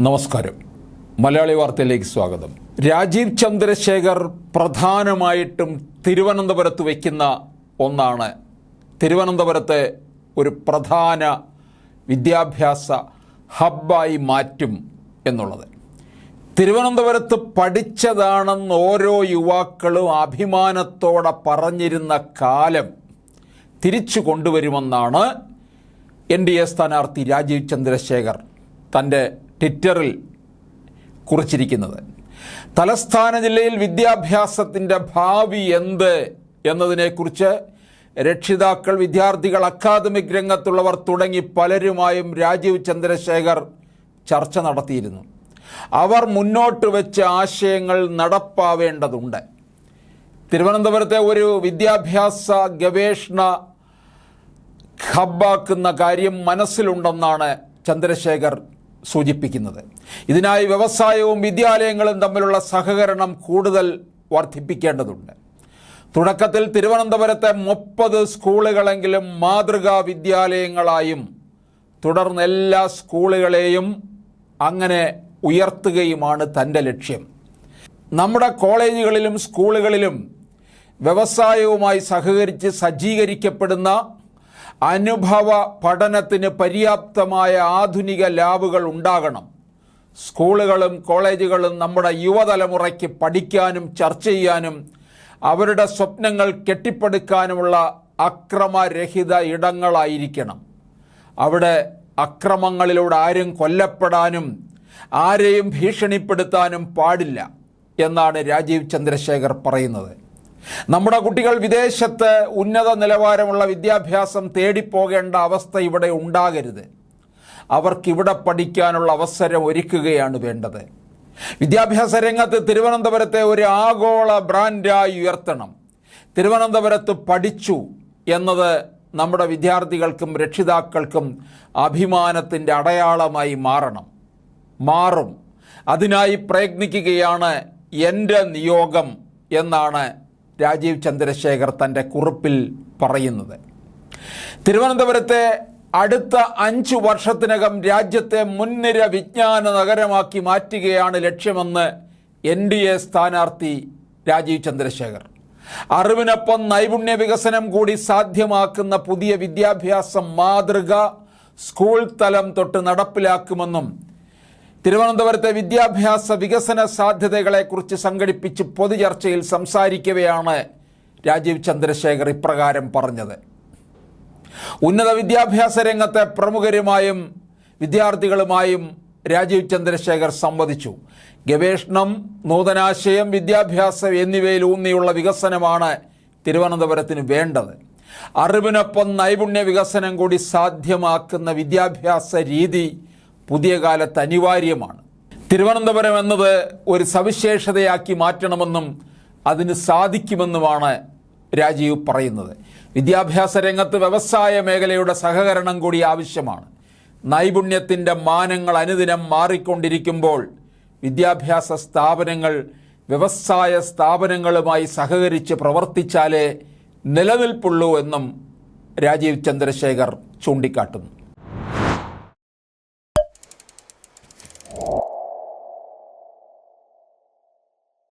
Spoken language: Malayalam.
നമസ്കാരം. മലയാളി വാർത്തയിലേക്ക് സ്വാഗതം. രാജീവ് ചന്ദ്രശേഖർ പ്രധാനമായിട്ടും തിരുവനന്തപുരത്ത് വയ്ക്കുന്ന ഒന്നാണ്. തിരുവനന്തപുരത്തെ ഒരു പ്രധാന വിദ്യാഭ്യാസ ഹബ്ബായി മാറ്റും എന്നുള്ളത്. തിരുവനന്തപുരത്ത് പഠിച്ചതാണെന്ന് ഓരോ യുവാക്കളും അഭിമാനത്തോടെ പറഞ്ഞിരുന്ന കാലം തിരിച്ചു കൊണ്ടുവരുമെന്നാണ് എൻ ഡി എ സ്ഥാനാർത്ഥി രാജീവ് ചന്ദ്രശേഖർ തന്റെ ട്വിറ്ററിൽ കുറിച്ചിരിക്കുന്നത്. തലസ്ഥാന ജില്ലയിൽ വിദ്യാഭ്യാസത്തിന്റെ ഭാവി എന്ത് എന്നതിനെക്കുറിച്ച് രക്ഷിതാക്കൾ വിദ്യാർത്ഥികൾ അക്കാദമിക് രംഗത്തുള്ളവർ തുടങ്ങി പലരുമായും രാജീവ് ചന്ദ്രശേഖർ ചർച്ച നടത്തിയിരുന്നു. അവർ മുന്നോട്ട് വെച്ച ആശയങ്ങൾ നടപ്പാവേണ്ടതുണ്ട്. തിരുവനന്തപുരത്തെ ഒരു വിദ്യാഭ്യാസ ഗവേഷണ ഹബ്ബാക്കുന്ന കാര്യം മനസ്സിലുണ്ടെന്നാണ് ചന്ദ്രശേഖർ സൂചിപ്പിക്കുന്നത്. ഇതിനായി വ്യവസായവും വിദ്യാലയങ്ങളും തമ്മിലുള്ള സഹകരണം കൂടുതൽ വർദ്ധിപ്പിക്കേണ്ടതുണ്ട്. തുടക്കത്തിൽ തിരുവനന്തപുരത്തെ മുപ്പത് സ്കൂളുകളെങ്കിലും മാതൃകാ വിദ്യാലയങ്ങളായും തുടർന്ന് എല്ലാ സ്കൂളുകളെയും അങ്ങനെ ഉയർത്തുകയുമാണ് തന്റെ ലക്ഷ്യം. നമ്മുടെ കോളേജുകളിലും സ്കൂളുകളിലും വ്യവസായവുമായി സഹകരിച്ച് സജ്ജീകരിക്കപ്പെടുന്ന അനുഭവ പഠനത്തിന് പര്യാപ്തമായ ആധുനിക ലാബുകൾ ഉണ്ടാകണം. സ്കൂളുകളും കോളേജുകളും നമ്മുടെ യുവതലമുറയ്ക്ക് പഠിക്കാനും ചർച്ച ചെയ്യാനും അവരുടെ സ്വപ്നങ്ങൾ കെട്ടിപ്പടുക്കാനുമുള്ള അക്രമരഹിത ഇടങ്ങളായിരിക്കണം. അവിടെ അക്രമങ്ങളിലൂടെ ആരും കൊല്ലപ്പെടാനും ആരെയും ഭീഷണിപ്പെടുത്താനും പാടില്ല എന്നാണ് രാജീവ് ചന്ദ്രശേഖർ പറയുന്നത്. നമ്മുടെ കുട്ടികൾ വിദേശത്ത് ഉന്നത നിലവാരമുള്ള വിദ്യാഭ്യാസം തേടിപ്പോകേണ്ട അവസ്ഥ ഇവിടെ ഉണ്ടാകരുത്. അവർക്കിവിടെ പഠിക്കാനുള്ള അവസരം ഒരുക്കുകയാണ് വേണ്ടത്. വിദ്യാഭ്യാസ രംഗത്ത് തിരുവനന്തപുരത്തെ ഒരു ആഗോള ബ്രാൻഡായി ഉയർത്തണം. തിരുവനന്തപുരത്ത് പഠിച്ചു എന്നത് നമ്മുടെ വിദ്യാർത്ഥികൾക്കും രക്ഷിതാക്കൾക്കും അഭിമാനത്തിന്റെ അടയാളമായി മാറണം. മാറും. അതിനായി പ്രയത്നിക്കുകയാണ് എന്റെ നിയോഗം എന്നാണ് രാജീവ് ചന്ദ്രശേഖർ തന്റെ കുറിപ്പിൽ പറയുന്നത്. തിരുവനന്തപുരത്തെ അടുത്ത അഞ്ച് വർഷത്തിനകം രാജ്യത്തെ മുൻനിര വിജ്ഞാന നഗരമാക്കി മാറ്റുകയാണ് ലക്ഷ്യമെന്ന് എൻ ഡി എ സ്ഥാനാർത്ഥി രാജീവ് ചന്ദ്രശേഖർ. അറിവിനൊപ്പം നൈപുണ്യ വികസനം കൂടി സാധ്യമാക്കുന്ന പുതിയ വിദ്യാഭ്യാസ മാതൃക സ്കൂൾ തലം തൊട്ട് നടപ്പിലാക്കുമെന്നും തിരുവനന്തപുരത്തെ വിദ്യാഭ്യാസ വികസന സാധ്യതകളെക്കുറിച്ച് സംഘടിപ്പിച്ച് പൊതുചർച്ചയിൽ സംസാരിക്കവെയാണ് രാജീവ് ചന്ദ്രശേഖർ ഇപ്രകാരം പറഞ്ഞത്. ഉന്നത വിദ്യാഭ്യാസ രംഗത്തെ പ്രമുഖരുമായും വിദ്യാർത്ഥികളുമായും രാജീവ് ചന്ദ്രശേഖർ സംവദിച്ചു. ഗവേഷണം നൂതനാശയം വിദ്യാഭ്യാസം എന്നിവയിൽ ഊന്നിയുള്ള വികസനമാണ് തിരുവനന്തപുരത്തിന് വേണ്ടത്. അറിവിനൊപ്പം നൈപുണ്യ വികസനം കൂടി സാധ്യമാക്കുന്ന വിദ്യാഭ്യാസ രീതി പുതിയ കാലത്ത് അനിവാര്യമാണ്. തിരുവനന്തപുരം എന്നത് ഒരു സവിശേഷതയാക്കി മാറ്റണമെന്നും അതിന് സാധിക്കുമെന്നുമാണ് രാജീവ് പറയുന്നത്. വിദ്യാഭ്യാസ രംഗത്ത് വ്യവസായ മേഖലയുടെ സഹകരണം കൂടി ആവശ്യമാണ്. നൈപുണ്യത്തിന്റെ മാനങ്ങൾ അനുദിനം മാറിക്കൊണ്ടിരിക്കുമ്പോൾ വിദ്യാഭ്യാസ സ്ഥാപനങ്ങൾ വ്യവസായ സ്ഥാപനങ്ങളുമായി സഹകരിച്ച് പ്രവർത്തിച്ചാലേ നിലനിൽപ്പുള്ളൂ എന്നും രാജീവ് ചന്ദ്രശേഖർ ചൂണ്ടിക്കാട്ടുന്നു.